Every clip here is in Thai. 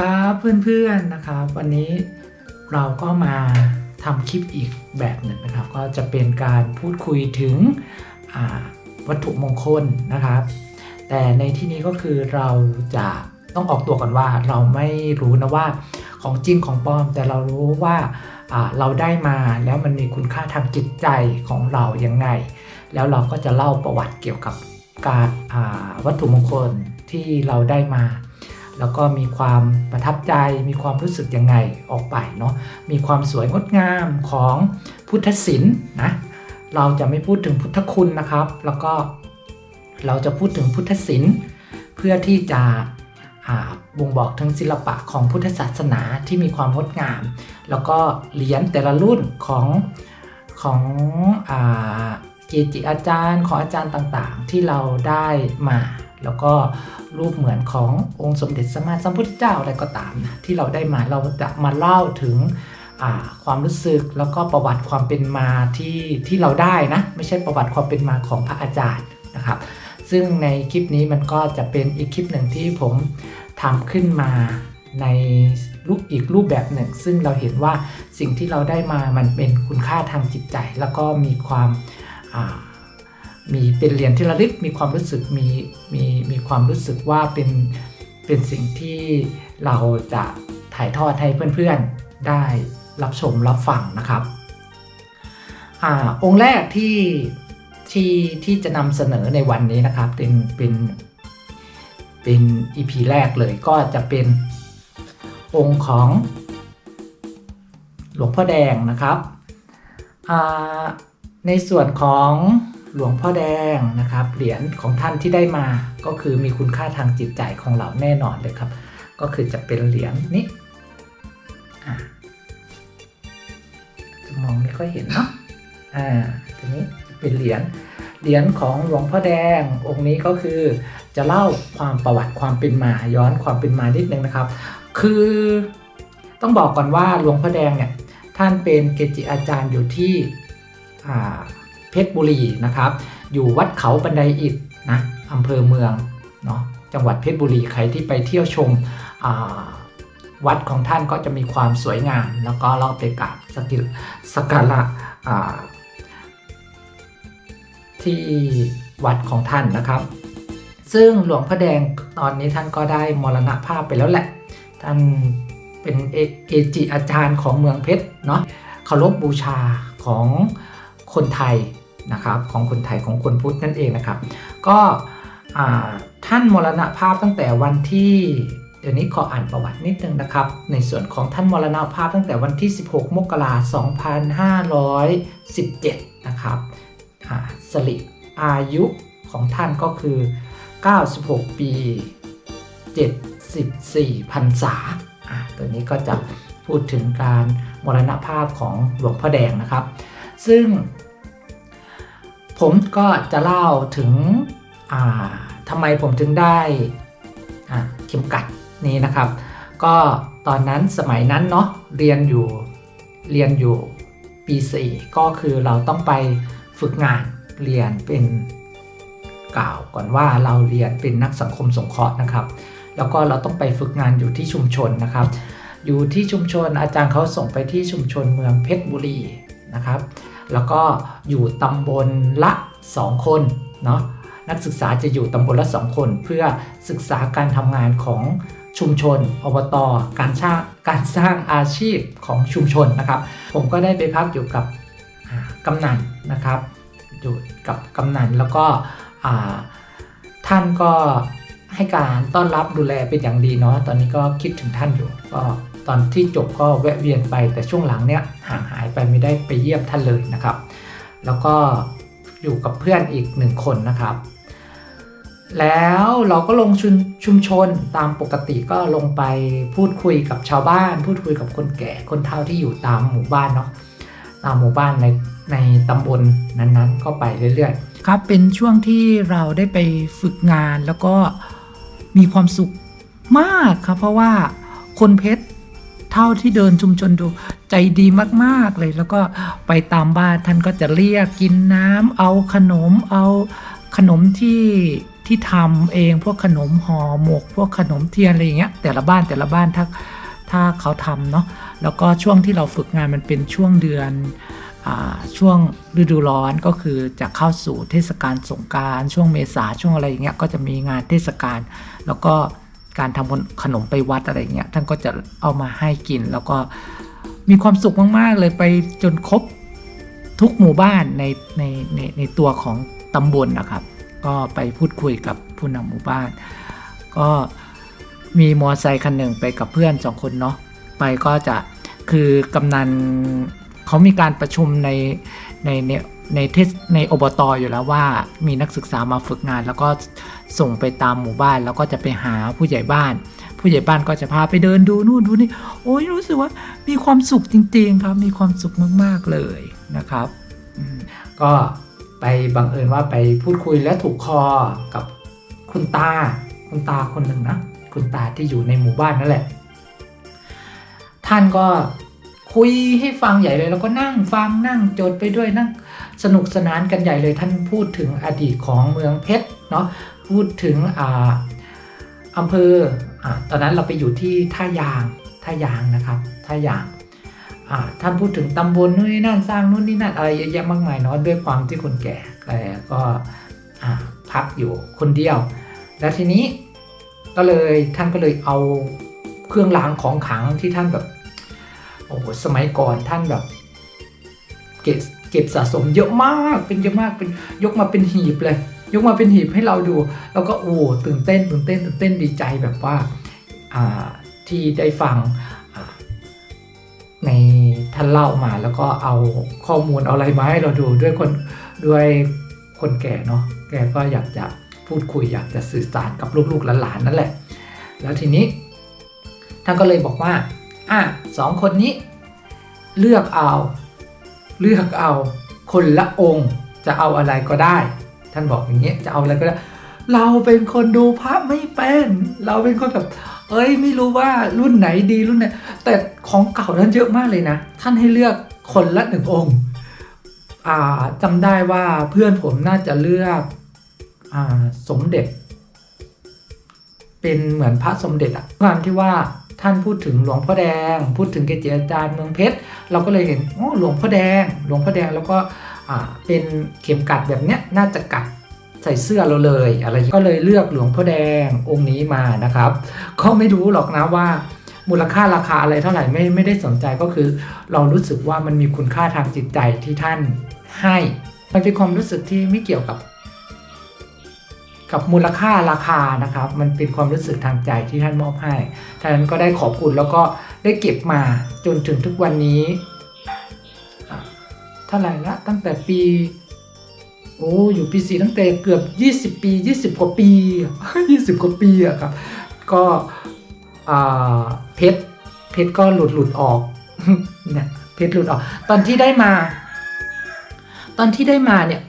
ครับเพื่อนๆนะครับ วันนี้เราก็มาทำคลิปอีกแบบหนึ่งนะครับ ก็จะเป็นการพูดคุยถึงวัตถุมงคลนะครับ แต่ในที่นี้ก็คือเราจะต้องออกตัวก่อนว่าเราไม่รู้นะว่าของจริงของปลอม แต่เรารู้ว่าเราได้มาแล้วมันมีคุณค่าทางจิตใจของเรายังไง แล้วเราก็จะเล่าประวัติเกี่ยวกับการวัตถุมงคลที่เราได้มา แล้วก็มีความประทับใจ มีความรู้สึกยังไงออกไปเนาะมีความสวยงดงามของพุทธศิลป์นะเราจะไม่พูดถึงพุทธคุณนะครับ แล้วก็เราจะพูดถึงพุทธศิลป์เพื่อที่จะอ่าบ่งบอกถึงศิลปะของพุทธศาสนาที่มีความงดงาม แล้วก็เหรียญแต่ละรุ่นของของอเกจิอาจารย์ของอาจารย์ต่างๆ ที่เราได้มา แล้วก็รูปเหมือนขององค์สมเด็จสมมาสัมพุทธเจ้าอะไรก็ตามนะที่เราได้มาเราจะมาเล่าถึงความรู้สึกแล้วก็ประวัติความเป็นมาที่ที่เราได้นะไม่ใช่ประวัติความเป็นมาของพระอาจารย์นะครับ ซึ่งในคลิปนี้มันก็จะเป็นอีกคลิปหนึ่งที่ผมทำขึ้นมาในรูปอีกรูปแบบหนึ่ง ซึ่งเราเห็นว่าสิ่งที่เราได้มามันเป็นคุณค่าทางจิตใจ แล้วก็มีความา มีเป็นเหรียญที่ระลึกมีความรู้สึกมีมีมีความรู้สึกว่าเป็นเป็นสิ่งที่เราจะถ่ายทอดให้เพื่อนๆได้รับชมรับฟังนะครับอาองค์แรกที่ที่ที่จะนำเสนอในวันนี้นะครับเป็นเป็นเป็น EP แรกเลยก็จะเป็นองค์ของหลวงพ่อแดงนะครับ ในส่วนของ หลวงพ่อแดงนะครับ เหรียญของท่านที่ได้มาก็คือมีคุณค่าทางจิตใจของเราแน่นอนเลยครับ ก็คือจะเป็นเหรียญนี้จะมองไม่ค่อยเห็นเนาะอ่าทีนี้จะเป็นเหรียญเหรียญของหลวงพ่อแดงองค์นี้ก็คือจะเล่าความประวัติความเป็นมาย้อนความเป็นมานิดนึงนะครับ คือต้องบอกก่อนว่าหลวงพ่อแดงเนี่ยท่านเป็นเกจิอาจารย์อยู่ที่อ่า เพชรบุรีนะครับ อยู่วัดเขาบันไดอิฐนะอำเภอเมืองเนาะจังหวัดเพชรบุรีใครที่ไปเที่ยวชมวัดของท่านก็จะมีความสวยงามแล้วก็เราไปกราบสกกิสกการะอ่าที่วัดของท่านนะครับ ซึ่งหลวงพ่อแดงตอนนี้ท่านก็ได้มรณภาพไปแล้วแหละ ท่านเป็นเอเกจิอาจารย์ของเมืองเพชรเนาะเคารพบูชาของคนไทย นะครับของคนไทยของคนพุทธนั่นเองนะครับ ก็ท่านมรณภาพตั้งแต่วันที่เดี๋ยวนี้ขออ่านประวัตินิดนึงนะครับ ในส่วนของท่านมรณภาพตั้งแต่วันที่ 16 มกราคม 2517 นะครับสริอายุของท่านก็คือ 96 ปี 74พรรษาอ่าตัวนี้ก็จะพูดถึงการมรณภาพของหลวงพ่อแดงนะครับ ซึ่ง ผมก็จะเล่าถึงทำไมผมถึงได้เข็มกัดนี้นะครับ ก็ตอนนั้นสมัยนั้นเนาะเรียนอยู่เรียนอยู่ปี4ก็คือเราต้องไปฝึกงานเรียนเป็นกล่าวก่อนว่าเราเรียนเป็นนักสังคมสงเคราะห์นะครับ แล้วก็เราต้องไปฝึกงานอยู่ที่ชุมชนนะครับ อยู่ที่ชุมชนอาจารย์เขาส่งไปที่ชุมชนเมืองเพชรบุรีนะครับ แล้วก็อยู่ตำบลละ 2 คนเนาะนักศึกษาจะอยู่ตำบลละ 2 คน เพื่อศึกษาการทำงานของชุมชนอบตการสร้างการสร้างอาชีพของชุมชนนะครับ ผมก็ได้ไปพักอยู่กับกำนันนะครับ อยู่กับกำนันแล้วก็ท่านก็ให้การต้อนรับดูแลเป็นอย่างดีเนาะตอนนี้ก็คิดถึงท่านอยู่ก็ ตอนที่จบก็แวะเวียนไปแต่ช่วงหลังเนี้ยห่างหายไปไม่ได้ไปเยี่ยมท่านเลยนะครับ แล้วก็อยู่กับเพื่อนอีกหนึ่งคนนะครับ แล้วเราก็ลงชุมชุมชนตามปกติก็ลงไปพูดคุยกับชาวบ้าน พูดคุยกับคนแก่คนเฒ่าที่อยู่ตามหมู่บ้านเนาะตามหมู่บ้านในในตำบลนั้นๆ ก็ไปเรื่อยๆ ครับเป็นช่วงที่เราได้ไปฝึกงานแล้วก็มีความสุขมากครับ เพราะว่าคนเพชร เท่าที่เดินชุมชนดูใจดีมากๆเลย แล้วก็ไปตามบ้านท่านก็จะเรียกกินน้ำเอาขนมเอาขนมที่ที่ทำเองพวกขนมห่อหมก พวกขนมเทียนอะไรอย่างเงี้ยแต่ละบ้านแต่ละบ้านถ้าถ้าเขาทำเนาะแล้วก็ช่วงที่เราฝึกงานมันเป็นช่วงเดือนอช่วงฤดูร้อนก็คือจะเข้าสู่เทศกาลสงการ ช่วงเมษาช่วงอะไรอย่างเงี้ยก็จะมีงานเทศกาลแล้วก็ การทำขนมไปวัดอะไรเงี้ยท่านก็จะเอามาให้กิน แล้วก็มีความสุขมากๆ เลยไปจนครบทุกหมู่บ้านในในในในตัวของตำบลนะครับ ก็ไปพูดคุยกับผู้นำหมู่บ้าน ก็มีมอไซค์คันหนึ่งไปกับเพื่อนสองคนเนาะไปก็จะคือกำนันเขามีการประชุมในในในในเทศในอบตอยู่แล้วว่ามีนักศึกษามาฝึกงาน แล้วก็ ส่งไปตามหมู่บ้านแล้วก็จะไปหาผู้ใหญ่บ้าน ผู้ใหญ่บ้านก็จะพาไปเดินดูนู่นดูนี่โอ้ยรู้สึกว่ามีความสุขจริง ๆ ครับ มีความสุขมากๆเลยนะครับ ก็ไปบังเอิญว่าไปพูดคุยและถูกคอกับคุณตาคุณตาคนหนึ่งนะคุณตาที่อยู่ในหมู่บ้านนั่นแหละ ท่านก็คุยให้ฟังใหญ่เลย แล้วก็นั่งฟังนั่งจดไปด้วยนั่งสนุกสนานกันใหญ่เลยท่านพูดถึงอดีตของเมืองเพชรเนาะ พูดถึงอ่าอำเภออาตอนนั้นเราไปอยู่ที่ท่ายางท่ายางนะครับท่ายางอ่าท่านพูดถึงตำบลนู่นนี่นั่นสร้างนู่นนี่นั่นอะไรเยอะแยะมากมายเนาะด้วยความที่คนแก่แกก็อ่าพักอยู่คนเดียว แล้วทีนี้ก็เลยท่านก็เลยเอาเครื่องรางของขลังที่ท่านแบบโอ้โหสมัยก่อนท่านแบบเก็บเก็บสะสมเยอะมากเป็นเยอะมากเป็นยกมาเป็นหีบเลย ยกมาเป็นหีบให้เราดูแล้วก็โอ้ตื่นเต้นตื่นเต้นตื่นเต้นดีใจแบบว่าที่ได้ฟังในท่านเล่ามาแล้วก็เอาข้อมูลเอาอะไรมาให้เราดูด้วยคนด้วยคนแก่เนาะแกก็อยากจะพูดคุยอยากจะสื่อสารกับลูกๆหลานๆนั่นแหละ แล้วทีนี้ท่านก็เลยบอกว่าอะสองคนนี้เลือกเอา เลือกเอาคนละองค์จะเอาอะไรก็ได้ ท่านบอกอย่างเงี้ยจะเอาอะไรก็ได้เราเป็นคนดูพระไม่เป็น เราเป็นคนแบบเอ้ยไม่รู้ว่ารุ่นไหนดีรุ่นไหนแต่ของเก่านั้นเยอะมากเลยนะ ท่านให้เลือกคนละหนึ่งองค์อ่าจำได้ว่าเพื่อนผมน่าจะเลือกอ่าสมเด็จ เป็นเหมือนพระสมเด็จอะความที่ว่าท่านพูดถึงหลวงพ่อแดง พูดถึงเกจิอาจารย์เมืองเพชรเราก็เลยเห็นโอ้หลวงพ่อแดง หลวงพ่อแดงแล้วก็ เป็นเข็มกัดแบบเนี้ยน่าจะกัดใส่เสื้อเราเลยอะไรก็เลยเลือกหลวงพ่อแดงองค์นี้มานะครับ ก็ไม่รู้หรอกนะว่ามูลค่าราคาอะไรเท่าไหร่ไม่ไม่ได้สนใจก็คือ เรารู้สึกว่ามันมีคุณค่าทางจิตใจที่ท่านให้ มันเป็นความรู้สึกที่ไม่เกี่ยวกับ กับมูลค่าราคานะครับ มันเป็นความรู้สึกทางใจที่ท่านมอบให้ท่านก็ได้ขอบคุณแล้วก็ได้เก็บมาจนถึงทุกวันนี้ เท่าไหร่ละตั้งแต่ปี โอ้อยู่ปีสี่ตั้งแต่เกือบ 20 ปี 20 กว่าปี 20 กว่าปีอะครับ ก็เพชรเพชรก็หลุดหลุดออกเนี่ยเพชรหลุดออก ตอนที่ได้มา ตอนที่ได้มาเนี่ย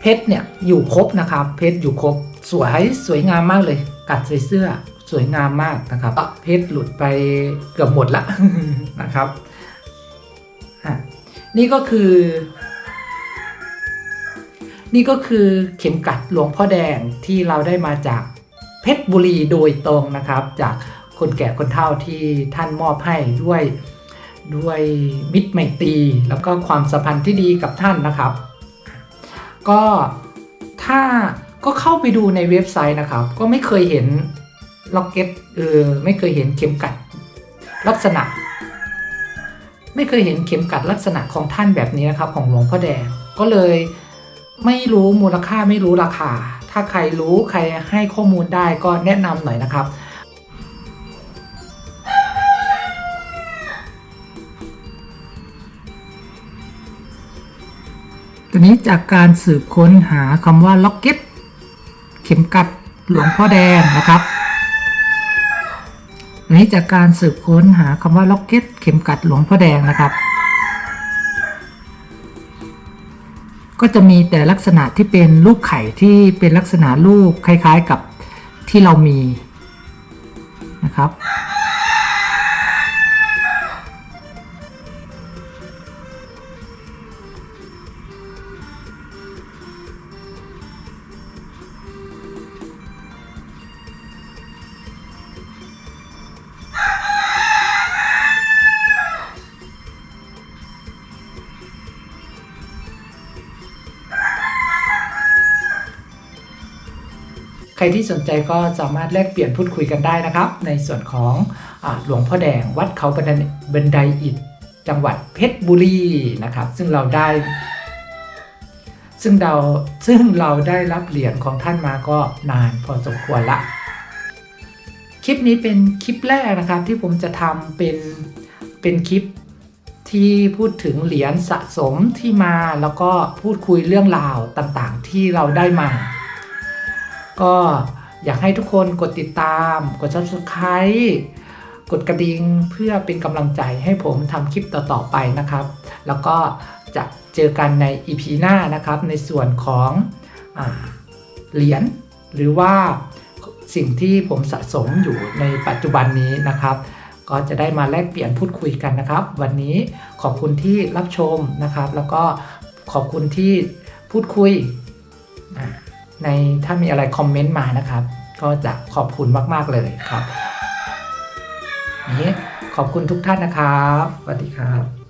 เพชรเนี่ยอยู่ครบนะครับ เพชรอยู่ครบสวยสวยงามมากเลย กัดใส่เสื้อสวยงามมากนะครับเพชรหลุดไปเกือบหมดละนะครับ นี่ก็คือ นี่ก็คือเข็มกัดหลวงพ่อแดงที่เราได้มาจากเพชรบุรีโดยตรงนะครับ จากคนแก่คนเฒ่าที่ท่านมอบให้ด้วยด้วยมิตรไมตรีแล้วก็ความสัมพันธ์ที่ดีกับท่านนะครับ ก็ถ้าก็เข้าไปดูในเว็บไซต์นะครับ ก็ไม่เคยเห็นล็อกเก็ตเออไม่เคยเห็นเข็มกัดลักษณะ ไม่เคยเห็นเข็มกัดลักษณะของท่านแบบนี้นะครับ ของหลวงพ่อแดงก็เลยไม่รู้มูลค่าไม่รู้ราคา ถ้าใครรู้ใครให้ข้อมูลได้ก็แนะนำหน่อยนะครับตัวนี้จากการสืบค้นหาคำว่าล็อกเก็ตเข็มกัดหลวงพ่อแดงนะครับ อันนี้จากการสืบค้นหาคำว่าล็อกเก็ตเข็มกัดหลวงพ่อแดงนะครับ ก็จะมีแต่ลักษณะที่เป็นรูปไข่ที่เป็นลักษณะรูปคล้ายๆกับที่เรามีนะครับ รที่สนใจก็สามารถแลกเปลี่ยนพูดคุยกันได้นะครับ ในส่วนของอหลวงพ่อแดงวัดเขาบันไดบันไดอิฐจังหวัดเพชรบุรีนะครับ ซึ่งเราได้ ซึ่งเราซึ่งเราได้รับเหรียญของท่านมาก็นานพอสมควรละ คลิปนี้เป็นคลิปแรกนะครับที่ผมจะทำเป็นเป็นคลิปที่พูดถึงเหรียญสะสมที่มาแล้วก็พูดคุยเรื่องราวต่างๆ ที่เราได้มา ก็อยากให้ทุกคนกดติดตาม กด subscribe กดกระดิ่งเพื่อเป็นกำลังใจให้ผมทำคลิปต่อๆไปนะครับ แล้วก็จะเจอกันใน EP หน้านะครับในส่วนของอเหรียญหรือว่าสิ่งที่ผมสะสมอยู่ในปัจจุบันนี้นะครับ ก็จะได้มาแลกเปลี่ยนพูดคุยกันนะครับ วันนี้ขอบคุณที่รับชมนะครับ แล้วก็ขอบคุณที่พูดคุยอ่า ในถ้ามีอะไรคอมเมนต์มานะครับ ก็จะขอบคุณมาก ๆ เลยครับนี้ขอบคุณทุกท่านนะครับสวัสดีครับ